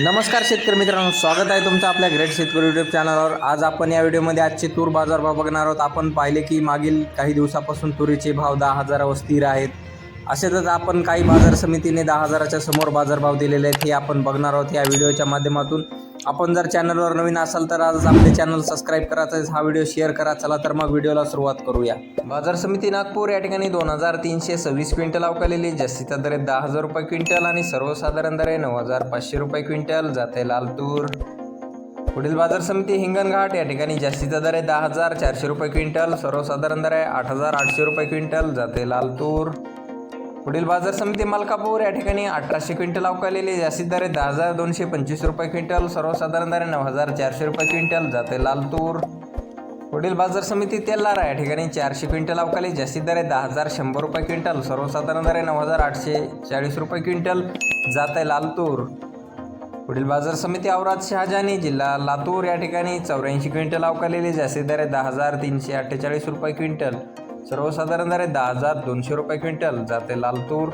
नमस्कार शेतकरी मित्रांनो स्वागत आहे तुमचं आपल्या ग्रेट शेतकरी युट्यूब चॅनलवर आज आपण या व्हिडिओमध्ये आजचे तूर बाजारभाव बघणार आहोत. आपण पाहिले की मागील काही दिवसापासून तुरीचे भाव दहा हजारावर स्थिर आहेत. असेच आपण काही बाजार समितीने दहा हजाराच्या समोर बाजारभाव दिलेले आहेत हे आपण बघणार आहोत या व्हिडिओच्या माध्यमातून. आपण जर चॅनलवर नवीन असाल तर आज आपले चॅनल सबस्क्राईब करायचं हा व्हिडिओ शेअर करा. चला तर मग व्हिडिओला सुरुवात करूया. बाजार समिती नागपूर या ठिकाणी दोन हजार तीनशे सव्वीस क्विंटल अवकालेली. जास्तीचा दर दहा हजार रुपये क्विंटल आणि सर्वसाधारण दर आहे नऊ हजार पाचशे रुपये क्विंटल. जाते लालतूर. पुढील बाजार समिती हिंगणघाट या ठिकाणी जास्तीचा दर आहे दहा हजार चारशे रुपये क्विंटल. सर्वसाधारण दर आहे आठ हजार आठशे रुपये क्विंटल. जाते लालतूर. पुढील बाजार समिती मलकापूर या ठिकाणी अठराशे क्विंटल अवकालेली जास्तीत दरे दहा हजार दोनशे पंचवीस रुपये क्विंटल सर्वसाधारण दरे नऊ हजार चारशे रुपये क्विंटल जाते लालतूर. पुढील बाजार समिती तेलारा या ठिकाणी चारशे क्विंटल अवकाली जास्तीत दरे दहा हजार शंभर रुपये क्विंटल सर्वसाधारण दरे नऊ हजार आठशे चाळीस रुपये क्विंटल जाते लालतूर. पुढील बाजार समिती औराद शहाजानी जिल्हा लातूर या ठिकाणी चौऱ्याऐंशी क्विंटल अवकालेली जास्तीत दरे दहा हजार तीनशे अठ्ठेचाळीस रुपये क्विंटल. सर्वसाधारण दहा हजार दोनशे रुपये क्विंटल जाते लाल तूर.